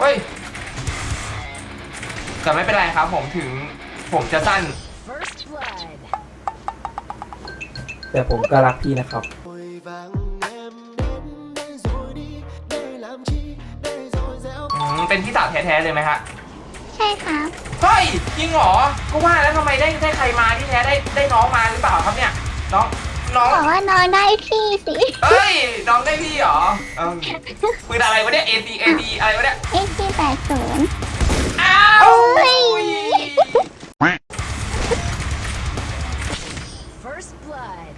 เฮ้ย แต่ไม่เป็นไรครับผมถึงผมจะสั้น First blood. แต่ผมก็รักพี่นะครับ Vội vàng em đến đây rồi đi để làm chi để rồi dẻo อืมเป็นพี่สาวแท้ๆเลยไหมฮะ ใช่ครับ เฮ้ยจริงเหรอก็ว่าแล้วทำไมได้ได้ใครมาที่แท้ได้ได้น้องมาหรือเปล่าครับเนี่ย น้อง น้องบอกว่าน้องได้พี่สิเฮ้ยน้องได้พี่เหรอเออปืนอะไรวะเนี่ย AD AD อะไรวะเนี่ย เอ็กซ์แปดศูนย์ อ้าวเฮ้ย First blood.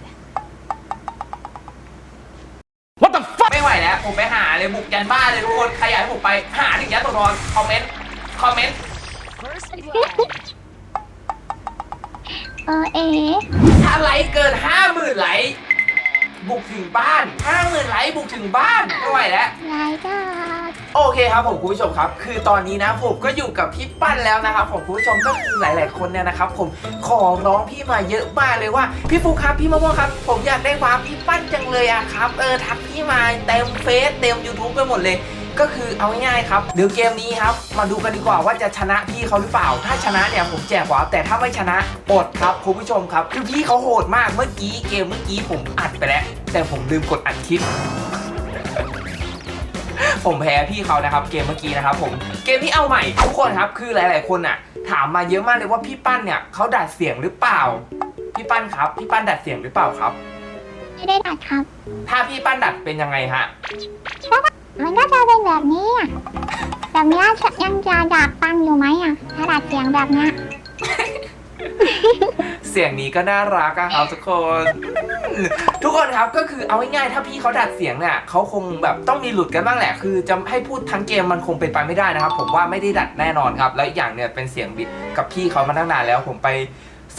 ไม่ไหวแล้วผมไปหาเลยบุกยันบ้านเลยทุกคนใครอยากให้ผมไปหาถึงยันตัวนอนคอมเมนต์คอมเมนต์ First blood. เออเอถ้าไลค์เกินห้าหมื่นไลค์บุกถึงบ้านห้าหมื่นไลค์บุกถึงบ้านไม่ไหวแล้วรายได้โอเคครับผมคุณผู้ชมครับ คือตอนนี้นะผมก็อยู่กับพี่ปั้นแล้วนะครับผมคุณผู้ชมก็คือหลาย ๆ คนเนี่ยนะครับ ผมขอร้องพี่มาเยอะมากเลยว่า พี่ฟูครับพี่มะม่วงครับ ผมอยากได้ความพี่ปั้นจังเลยอะครับ เออทักพี่มาเต็มเฟซเต็ม YouTube ไปหมดเลย ก็คือเอาง่ายๆครับเดี๋ยวเกมนี้ครับ มาดูกันดีกว่าว่าจะชนะพี่เขาหรือเปล่า ถ้าชนะเนี่ยผมแจกวาร์ปแต่ถ้าไม่ชนะอดครับคุณผู้ชมครับคือพี่เขาโหดมากเมื่อกี้เกมเมื่อกี้ผมอัดไปแล้ว แต่ผมลืมกดอัดคลิปผมแพ้พี่เขานะครับเกมเมื่อกี้นะครับผมเกมนี้เอาใหม่ทุกคนครับคือหลาย ๆ คนอะ ถามมาเยอะมากเลยว่าพี่ปั้นเนี่ยเขาดัดเสียงหรือเปล่า พี่ปั้นครับ พี่ปั้นดัดเสียงหรือเปล่าครับ ไม่ได้ดัดครับ ถ้าพี่ปั้นดัดเป็นยังไงฮะ มันก็จะเป็นแบบนี้อะแบบเนี้ยยังจะอยากฟังอยู่ไหมอะถ้าดัดเสียงแบบเนี้ยเสียงนี้ก็น่ารักอะครับทุกคน ทุกคนครับก็คือเอาง่ายๆถ้าพี่เขาดัดเสียงเนี่ยเขาคงแบบต้องมีหลุดกันบ้างแหละ คือจะให้พูดทั้งเกมมันคงเป็นไปไม่ได้นะครับ ผมว่าไม่ได้ดัดแน่นอนครับ แล้วอีกอย่างเนี่ยเป็นเสียงบิดกับพี่เขามาตั้งนานแล้วผมไป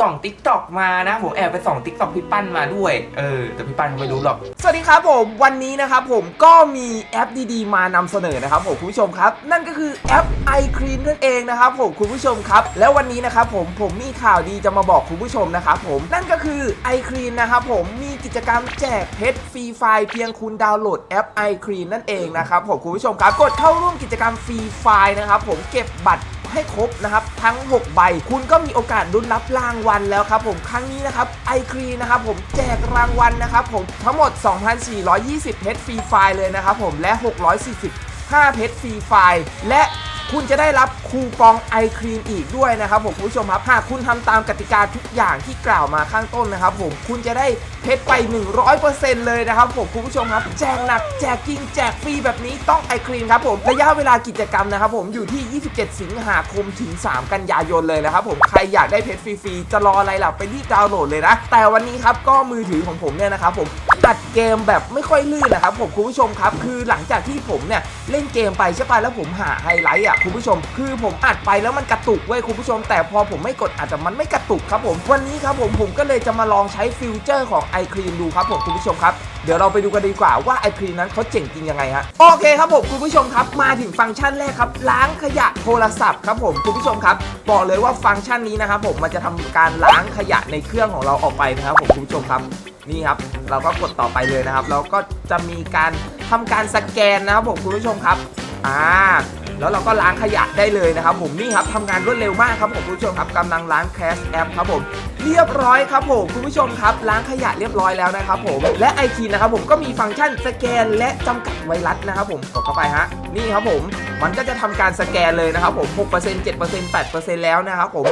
ส่องติ๊กต็อกมานะผมแอบไปส่องติ๊กต็อกพี่ปั้นมาด้วย เออ แต่พี่ปั้นเขาไม่รู้หรอก สวัสดีครับผมวันนี้นะครับผมก็มีแอปดีๆ มานำเสนอนะครับผมคุณผู้ชมครับ นั่นก็คือแอป i c r e a m นั่นเองนะครับผมคุณผู้ชมครับ แล้ววันนี้นะครับผมผมมีข่าวดีจะมาบอกคุณผู้ชมนะครับผมนั่นก็คือ i c r e a m นะครับผมมีกิจกรรมแจกเพชรฟรีไฟล์เพียงคุณดาวน์โหลดแอป i c r e a m นั่นเองนะครับผมคุณผู้ชมครับกดเข้าร่วมกิจกรรมฟรีไฟล์นะครับผมเก็บบัตร ให้ครบนะครับทั้ง 6 ใบ คุณก็มีโอกาสลุ้นรับรางวัลแล้วครับผมครั้งนี้นะครับไอครีนะครับผมแจกรางวัลนะครับผมทั้งหมด 2,420เพชรฟรีไฟล์เลยนะครับผมและ 645เพชรฟรีไฟล์และ คุณจะได้รับคูปองไอครีนอีกด้วยนะครับผมคุณผู้ชมครับหากคุณทำตามกติกาทุกอย่างที่กล่าวมาข้างต้นนะครับผมคุณจะได้เพชรไป 100%เลยนะครับผมคุณผู้ชมครับ แจกหนักแจกจริงแจกฟรีแบบนี้ต้องไอครีนครับผมระยะเวลากิจกรรมนะครับผมอยู่ที่ 27 สิงหาคมถึง 3 กันยายนเลยนะครับผมใครอยากได้เพชรฟรีๆจะรออะไรล่ะไปรีบดาวน์โหลดเลยนะ แต่วันนี้ครับก็มือถือของผมเนี่ยนะครับผมอัดเกมแบบไม่ค่อยลื่นนะครับผมคุณผู้ชมครับ คือหลังจากที่ผมเนี่ยเล่นเกมไปใช่ป่ะแล้วผมหาไฮไลท์อะคุณผู้ชม คือผมอัดไปแล้วมันกระตุกเว้ยคุณผู้ชม แต่พอผมไม่กดอัดแต่มันไม่กระตุกครับผมวันนี้ครับผมผมก็เลยจะมาลองใช้ฟิวเจอร์ของไอครีมดูครับผมคุณผู้ชมครับเดี๋ยวเราไปดูกันดีกว่าว่าไอครีมนั้นเขาเจ๋งจริงยังไงฮะโอเคครับผมคุณผู้ชมครับมาถึงฟังก์ชันแรกครับล้างขยะโทรศัพท์ครับผมคุณผู้ชมครับบอกเลยว่าฟังก์ชันนี้นะครับผมมันจะทำการล้างขยะในเครื่องของเราออกไปนะครับผมคุณผู้ชมครับนี่ครับ เราก็กดต่อไปเลยนะครับแล้วก็จะมีการทำการสแกนนะครับผมคุณผู้ชมครับ อ่า แล้วเราก็ล้างขยะได้เลยนะครับผมนี่ครับทำงานรวดเร็วมากครับผมคุณผู้ชมครับกำลังล้างแคสแอปครับผมเรียบร้อยครับผมคุณผู้ชมครับล้างขยะเรียบร้อยแล้วนะครับผมและไอทีนะครับผมก็มีฟังก์ชันสแกนและจำกัดไวรัสนะครับผมกดเข้าไปฮะนี่ครับผมมันก็จะทำการสแกนเลยนะครับผม6% 7% 8%แล้วนะครับผม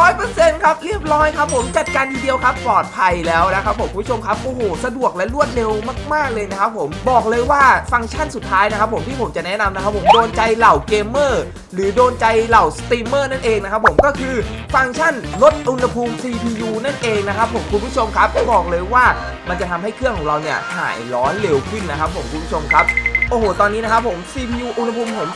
100%ครับเรียบร้อยครับผมจัดการทีเดียวครับปลอดภัยแล้วนะครับผมคุณผู้ชมครับโอ้โหสะดวกและรวดเร็วมาก ๆเลยนะครับผมบอกเลยว่าฟังก์ชันสุดท้ายนะครับผมที่ผมจะแนะนำนะครับผมโดนใจเหล่าเกมเมอร์หรือโดนใจเหล่าสตรีมเมอร์นั่นเองนะครับผมก็คือฟังก์ชันลดอุณหภูมิ CPU นั่นเองนะครับผมคุณผู้ชมครับบอกเลยว่ามันจะทำให้เครื่องของเราเนี่ยถ่ายร้อนเร็วขึ้นนะครับผมคุณผู้ชมครับ โอ้โห ตอนนี้นะครับผม CPU อุณหภูมิผม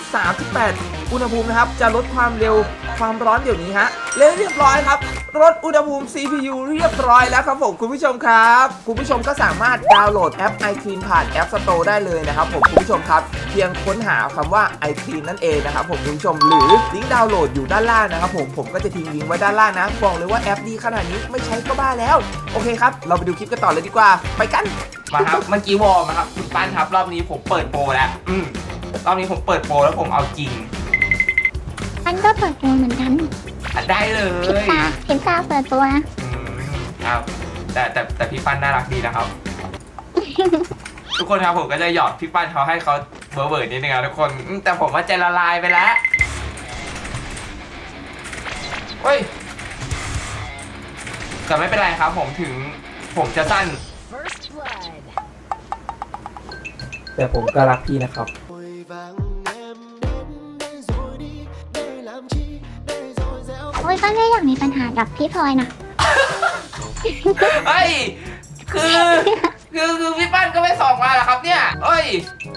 38 อุณหภูมินะครับ จะลดความเร็วความร้อนเดี๋ยวนี้ฮะเร็วเรียบร้อยครับลดอุณหภูมิ CPU เรียบร้อยแล้วครับผมคุณผู้ชมครับ คุณผู้ชมก็สามารถดาวน์โหลดแอป iClean ผ่าน App Store ได้เลยนะครับผมคุณผู้ชมครับ เพียงค้นหาคำว่า iClean นั่นเองนะครับผมคุณผู้ชมหรือลิงก์ดาวน์โหลดอยู่ด้านล่างนะครับผมผมก็จะทิ้งลิงก์ไว้ด้านล่างนะบอกเลยว่าแอปดีขนาดนี้ไม่ใช้ก็บ้าแล้ว โอเคครับ เราไปดูคลิปกันต่อเลยดีกว่า ไปกัน มาครับ เมื่อกี้วอร์มครับคุณปั้นครับ รอบนี้ผมเปิดโปรแล้ว อืมรอบนี้ผมเปิดโปรแล้วผมเอาจริงมันก็เปิดตัวเหมือนกันอะได้เลพิซยซ่าพิซซ่าเปิดตัว อืมครับ แต่แต่แต่พี่ปั้นน่ารักดีนะครับ ทุกคนครับผมก็จะหยอดพี่ปั้นเขาให้เขาเบอร์เบอร์นิดนึงครับทุกคนอืมแต่ผมว่าใจละลายไปแล้วเฮ้ยแต่ไม่เป็นไรครับ ผมถึงผมจะสั้น แต่ผมก็รักพี่นะครับ vội vàng em đến đây rồi đi để làm chi để rồi dẻo โอ้ยก็ไม่อยากมีปัญหากับพี่พลอยนะ เฮ้ย คือ คือคือพี่ปั้นก็ไม่ส่องมาเหรอครับเนี่ยเอ้ย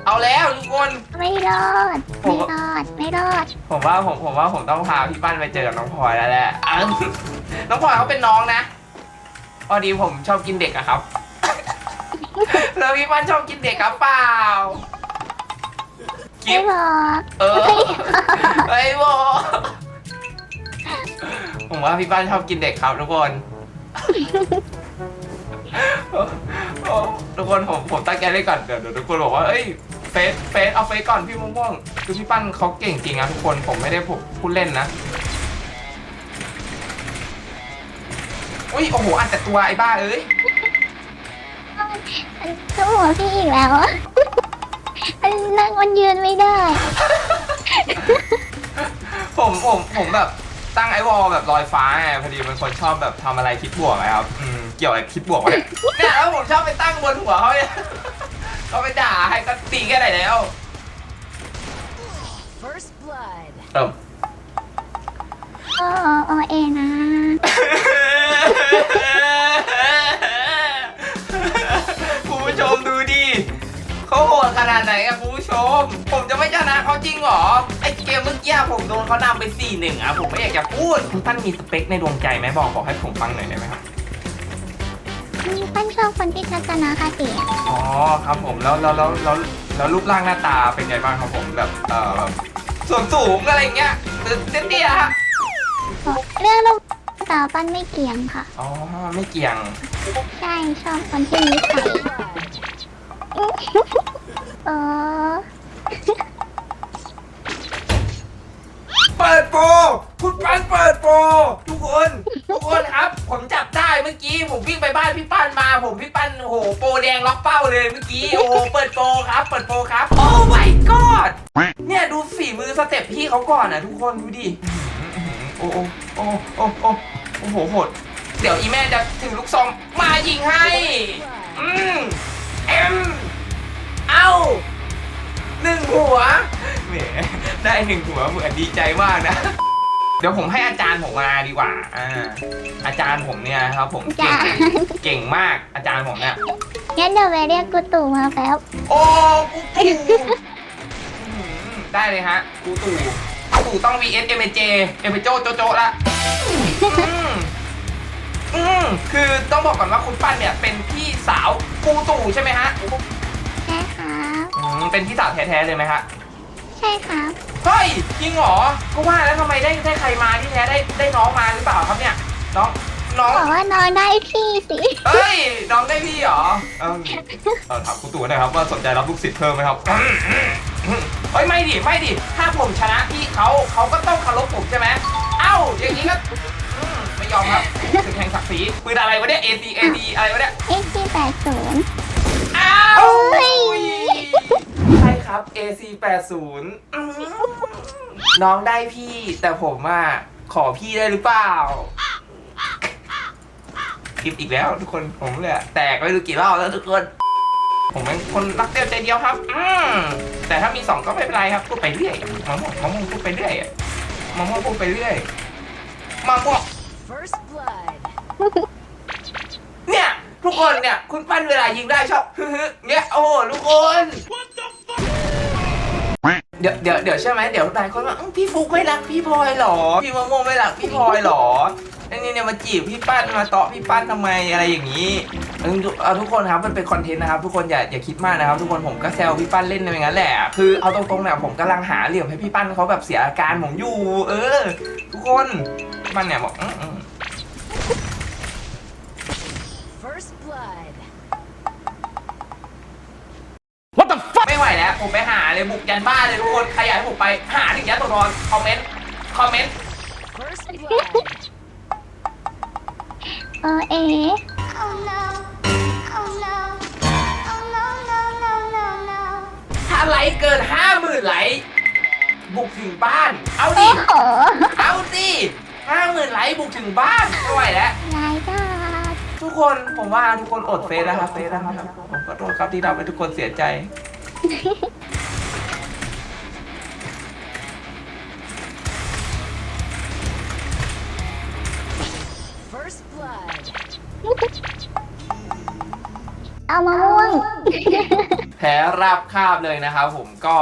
เอาแล้วทุกคน ไม่รอด ไม่รอด ไม่รอด ผมว่าผมผมว่าผมต้องพาพี่ปั้นไปเจอกับน้องพลอยแล้วแหละอะน้องพลอยเขาเป็นน้องนะพอดีผมชอบกินเด็กอะครับ แล้วพี่ปั้นชอบกินเด็กครับเปล่าคลิไม่ปบอกเออไอ้โบผมว่าพี่ปั้นชอบกินเด็กครับทุกคนโอ้ทุกคนผมผมตั้งใจเล่นก่อนเดี๋ยวเดี๋ยวทุกคนบอกว่าเอ้ยเฟซเฟซเอาเฟซก่อนพี่ม่วงๆคือพี่ปั้นเขาเก่งจริงนะทุกคนผมไม่ได้พูดพูดเล่นนะอุ้ยโอ้โหอันแต่ตัวไอ้บ้าเอ้ย มันสู้หัวพี่อีกแล้วอะมันนั่งมันยืนไม่ได้ ผมผมผมแบบตั้งไอ้วอลแบบลอยฟ้าไงพอดีเป็นคนชอบแบบทำอะไรคิดบวกไงครับอืมเกี่ยวอะไรคิดบวกวะเนี่ยเนี่ยแล้วผมชอบไปตั้งบนหัวเขาเนี่ยเขาไปด่าให้ก็ตีแค่ไหนแล้ว First blood. เติมโอ้โอเอนะ ขาโหดขนาดไหนอะคุณผู้ชม ผมจะไม่ชนะเขาจริงเหรอ ไอเกมเมื่อกี้ผมโดนเขานำไป 4-1อะผมไม่อยากจะพูด คุณปั้นมีสเปคในดวงใจไหมบอกบอกให้ผมฟังหน่อยได้ไหมครับ มีปั้นชอบคนที่ทัศนคติอะอ๋อครับผมแล้วแล้วแล้วแล้วแล้วรูปร่างหน้าตาเป็นไงบ้างครับผมแบบเอ่อแบบส่วนสูงอะไรเงี้ยหรือเตี้ยๆฮะเรื่องรูปสาวปั้นไม่เกี่ยงค่ะ อ๋อไม่เกี่ยง ใช่ชอบคนที่นิสัย Blood. เออเปิดโปรคุณปั้นเปิดโปรทุกคนทุกคนครับ ผมจับได้เมื่อกี้ผมวิ่งไปบ้านพี่ปั้นมา ผมพี่ปั้นโอ้โหโปรแดงล็อกเป้าเลยเมื่อกี้โอ้โหเปิดโปรครับ เปิดโปรครับ โอ้ my god เนี่ยดูฝีมือสเต็ปพี่เขาก่อนอะ ทุกคนดูดิโอ้โอ้โอ้โอ้โอ้โอ้โหโหดเดี๋ยวอีแม่จะถือลูกซองมายิงให้อืมเอ็ม เอาหนึ่งหัวแหมได้หนึ่งหัวเหมือนดีใจมากนะ เดี๋ยวผมให้อาจารย์ผมมาดีกว่าอ่าอาจารย์ผมเนี่ยนะครับ ผมเก่งอาจารย์เก่งมากอาจารย์ผมเนี่ย งั้นเดี๋ยวไปเรียกกูตู่มาแป๊บโอ้กูตู่อื้อหือได้เลยฮะกูตู่กูตู่ต้อง vs m j m j โจโจโจละอืมอืมคือต้องบอกก่อนว่าคุณปั้นเนี่ยเป็นพี่สาวกูตู่ใช่ไหมฮะใช่ครับอืม เป็นพี่สาวแท้ๆเลยไหมฮะใช่ครับเฮ้ยจริงเหรอก็ว่าแล้วทำไมได้ได้ใครมาที่แท้ได้ได้น้องมาหรือเปล่าครับเนี่ยน้องน้องบอกว่านอนได้พี่สิ เฮ้ยน้องได้พี่เหรอเออเออถามครูตู่หนะครับว่าสนใจรับลูกศิษย์เพิ่มไหมครับอืมอืมอืมเฮ้ยไม่ดิไม่ดิถ้าผมชนะพี่เขาเขาก็ต้องเคารพผมใช่ไหมเอ้าอย่างนี้ก็อืมไม่ยอมครับถึงแข่งศักดิ์ศรีปืนอะไรวะเนี่ย AC AD อะไรวะเนี่ยเอ็กซ์แปดศูนย์อ้าวเฮ้ย 480 น้องได้พี่แต่ผมอะขอพี่ได้หรือเปล่า คลิปอีกแล้วทุกคนผมเลยแตกไปดูกี่รอบแล้วทุกคน ผมเป็นคนรักเดียวใจเดียวครับอืมแต่ถ้ามีสองก็ไม่เป็นไรครับพูดไปเรื่อยมาม่วมาม่วงพูดไปเรื่อยมาม่วงพูดไปเรื่อยมาม่วงเนี่ย ทุกคนเนี่ย คุณปั้นเวลายิงได้ชอบเนี่ยโอ้ทุกคน เดี๋ยวเดี๋ยวเดี๋ยวใช่ไหมเดี๋ยวหลายคนว่าอื้อพี่ฟุกไม่รักพี่พลอยหรอ พี่มะม่วงไม่รักพี่พลอยหรอไอ้นี่เนี่ยมาจีบพี่ปั้นมาเตาะพี่ปั้นทำไมอะไรอย่างนี้เออทุกเอาทุกคนครับมันเป็นคอนเทนต์นะครับทุกคนอย่าอย่าคิดมากนะครับ ทุกคนผมก็แซวพี่ปั้นเล่นในอย่างนั้นแหละคือเอาตรงๆเนี่ยผมกำลังหาเหลี่ยมให้พี่ปั้นเขาแบบเสียอาการผมอยู่ เออ ทุกคนพี่ปั้นเนี่ยบอกอืมอื เลยเลยบุกยันบ้านเลยทุกคนใครอยากให้บุกไปหาถึงยันตัวนอนคอมเมนต์คอมเมนต์ First blood. เออเอ๋ Oh no Oh no Oh no no no no no ถ้าไลค์เกินห้าหมื่นไลค์บุกถึงบ้าน เอาดิ โอ้โหเอาสิห้าหมื่นไลค์บุกถึงบ้านไม่ไหวแล้วนายก็ทุกคนผมว่าทุกคนอดเฟซแล้วครับเฟซแล้วครับผมขอโทษครับที่ทำให้ทุกคนเสียใจ เอามะม่วง แพ้ราบคาบเลยนะครับผมก็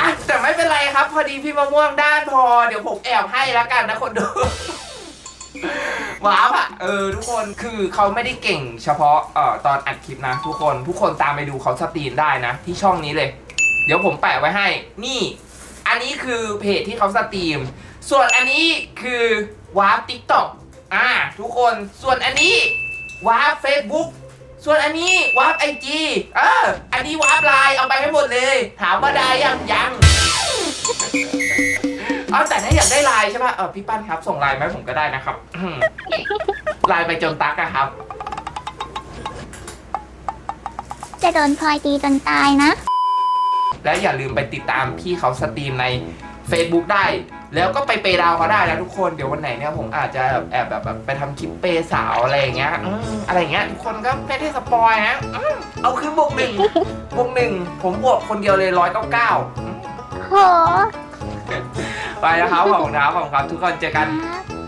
อะแต่ไม่เป็นไรครับ พอดีพี่มะม่วงด้านพอ เดี๋ยวผมแอบให้แล้วกันนะคนดู ว้าวอะเออทุกคนคือเขาไม่ได้เก่งเฉพาะเอ่อตอนอัดคลิปนะ ทุกคนทุกคนตามไปดูเขาสตรีมได้นะ ที่ช่องนี้เลย เดี๋ยวผมแปะไว้ให้ นี่ อันนี้คือเพจที่เขาสตรีม ส่วนอันนี้คือวาร์ปทิกต็อก อ่าทุกคนส่วนอันนี้วาร์ปเฟซบุ๊กส่วนอันนี้วาร์ปไอจีเอออันนี้วาร์ปไลน์เอาไปให้หมดเลย ถามว่าได้ยังยังเอาแต่ถ้าอยากได้ไลน์ใช่ป่ะเออพี่ปั้นครับ ส่งไลน์มาให้ผมก็ได้นะครับอืมไลน์ไปจนตักอะครับ จะโดนพลอยตีจนตายนะ แล้วอย่าลืมไปติดตามพี่เขาสตรีมใน Facebook ได้ แล้วก็ไปเปย์ดาวเขาได้นะทุกคนเดี๋ยววันไหนเนี่ยผมอาจจะแอบแบบแบบไปทำคลิปเปย์สาวอะไรอย่างเงี้ยอืมอะไรอย่างเงี้ยทุกคนก็ไม่ได้สปอยนะอืมเอาคืนบวกหนึ่งบวกหนึ่งผมบวกคนเดียวเลยร้อยเก้าเก้า โหไปแล้วครับขอบคุณครับขอบคุณครับ ทุกคนเจอกัน ครับ